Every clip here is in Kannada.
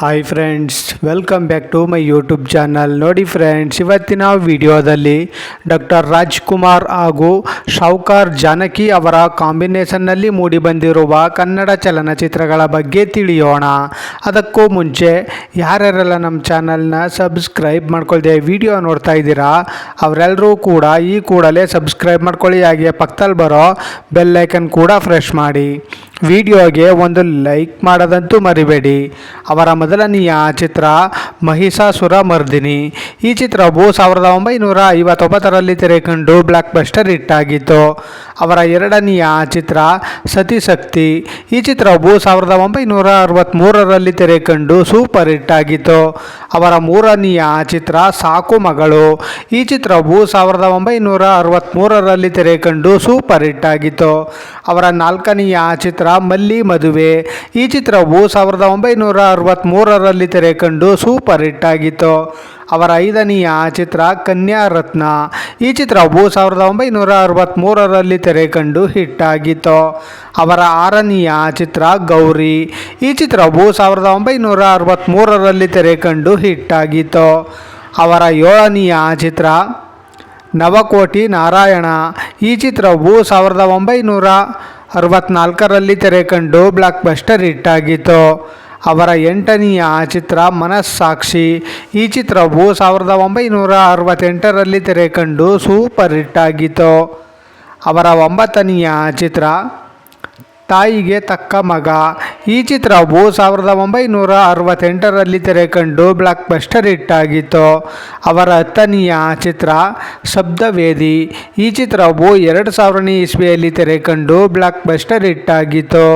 Hi friends welcome back to my YouTube channel ನೋಡಿ ಫ್ರೆಂಡ್ಸ್ ಇವತ್ತಿನ ವಿಡಿಯೋದಲ್ಲಿ ಡಾಕ್ಟರ್ ರಾಜ್ಕುಮಾರ್ ಹಾಗೂ ಶೌಕಾರ್ ಜಾನಕಿ ಅವರ ಕಾಂಬಿನೇಷನ್ನಲ್ಲಿ ಮೂಡಿಬಂದಿರುವ ಕನ್ನಡ ಚಲನಚಿತ್ರಗಳ ಬಗ್ಗೆ ತಿಳಿಯೋಣ. ಅದಕ್ಕೂ ಮುಂಚೆ ಯಾರ್ಯಾರೆಲ್ಲ ನಮ್ಮ ಚಾನಲ್ನ ಸಬ್ಸ್ಕ್ರೈಬ್ ಮಾಡ್ಕೊಳ್ದೆ ವಿಡಿಯೋ ನೋಡ್ತಾ ಇದ್ದೀರಾ ಅವರೆಲ್ಲರೂ ಕೂಡ ಈ ಕೂಡಲೇ ಸಬ್ಸ್ಕ್ರೈಬ್ ಮಾಡ್ಕೊಳ್ಳಿ. ಹಾಗೆ ಪಕ್ಕದಲ್ಲಿ ಬರೋ ಬೆಲ್ ಐಕನ್ ಕೂಡ ಫ್ರೆಶ್ ಮಾಡಿ. ವಿಡಿಯೋಗೆ ಒಂದು ಲೈಕ್ ಮಾಡೋದಂತೂ ಮರಿಬೇಡಿ. ಅವರ ಮೊದಲನೆಯ ಚಿತ್ರ ಮಹಿಷಾಸುರ ಮರ್ದಿನಿ. ಈ ಚಿತ್ರವು ಸಾವಿರದ ಒಂಬೈನೂರ ಐವತ್ತೊಂಬತ್ತರಲ್ಲಿ ತೆರೆಕಂಡು ಬ್ಲಾಕ್ ಬಸ್ಟರ್ ಹಿಟ್ ಆಗಿತ್ತು. ಅವರ ಎರಡನೆಯ ಚಿತ್ರ ಸತಿಶಕ್ತಿ ಈ ಚಿತ್ರವು ಸಾವಿರದ ಒಂಬೈನೂರ ಅರವತ್ತ್ಮೂರರಲ್ಲಿ ತೆರೆಕಂಡು ಸೂಪರ್ ಹಿಟ್ ಆಗಿತ್ತು. ಅವರ ಮೂರನೆಯ ಚಿತ್ರ ಸಾಕು ಮಗಳು. ಈ ಚಿತ್ರವು ಸಾವಿರದ ಒಂಬೈನೂರ ಅರವತ್ತ್ಮೂರರಲ್ಲಿ ತೆರೆಕಂಡು ಸೂಪರ್ ಹಿಟ್ ಆಗಿತ್ತು. ಅವರ ನಾಲ್ಕನೆಯ ಚಿತ್ರ ಮಲ್ಲಿ ಮದುವೆ. ಈ ಚಿತ್ರವು ಸಾವಿರದ ಒಂಬೈನೂರ ಅರವತ್ತ್ಮೂರರಲ್ಲಿ ತೆರೆಕಂಡು ಸೂಪರ್ ಹಿಟ್ ಆಗಿತ್ತು. ಅವರ ಐದನೆಯ ಚಿತ್ರ ಕನ್ಯಾ ರತ್ನ. ಈ ಚಿತ್ರವು ಸಾವಿರದ ಒಂಬೈನೂರ ಅರವತ್ತ್ಮೂರರಲ್ಲಿ ತೆರೆಕಂಡು ಹಿಟ್ ಆಗಿತ್ತು. ಅವರ ಆರನೆಯ ಚಿತ್ರ ಗೌರಿ. ಈ ಚಿತ್ರವು ಸಾವಿರದ ಒಂಬೈನೂರ ಅರವತ್ತ್ಮೂರರಲ್ಲಿ ತೆರೆಕಂಡು ಹಿಟ್ ಆಗಿತ್ತು. ಅವರ ಏಳನೆಯ ಚಿತ್ರ ನವಕೋಟಿ ನಾರಾಯಣ. ಈ ಚಿತ್ರವು ಸಾವಿರದ ಒಂಬೈನೂರ ಅರವತ್ನಾಲ್ಕರಲ್ಲಿ ತೆರೆಕಂಡು ಬ್ಲಾಕ್ ಬಸ್ಟರ್ ಹಿಟ್ ಆಗಿತ್ತು ಅವರ ಎಂಟನೆಯ ಚಿತ್ರ ಮನಸ್ಸಾಕ್ಷಿ. ಈ ಚಿತ್ರವು ಸಾವಿರದ ಒಂಬೈನೂರ ಅರವತ್ತೆಂಟರಲ್ಲಿ ತೆರೆಕಂಡು ಸೂಪರ್ ಹಿಟ್ ಆಗಿತ್ತು ಅವರ ಒಂಬತ್ತನೆಯ ಚಿತ್ರ ತಾಯಿಗೆ ತಕ್ಕ ಮಗ. ಈ ಚಿತ್ರವು ಸಾವಿರದ ಒಂಬೈನೂರ ಅರವತ್ತೆಂಟರಲ್ಲಿ ತೆರೆಕಂಡು ಬ್ಲಾಕ್ ಬಸ್ಟರ್ ಹಿಟ್ ಆಗಿತ್ತು. ಅವರ ಹತ್ತನೆಯ ಚಿತ್ರ ಶಬ್ದವೇದಿ. ಈ ಚಿತ್ರವು ಎರಡು ಸಾವಿರನೇ ಇಸ್ವಿಯಲ್ಲಿ ತೆರೆಕಂಡು ಬ್ಲಾಕ್ ಬಸ್ಟರ್ ಹಿಟ್ ಆಗಿತ್ತು.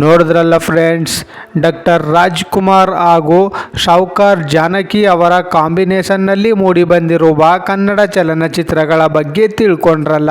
ನೋಡಿದ್ರಲ್ಲ ಫ್ರೆಂಡ್ಸ್ ಡಾಕ್ಟರ್ ರಾಜ್ಕುಮಾರ್ ಹಾಗೂ ಶೌಕಾರ್ ಜಾನಕಿ ಅವರ ಕಾಂಬಿನೇಷನ್ನಲ್ಲಿ ಮೂಡಿಬಂದಿರುವ ಕನ್ನಡ ಚಲನಚಿತ್ರಗಳ ಬಗ್ಗೆ ತಿಳ್ಕೊಂಡ್ರಲ್ಲ.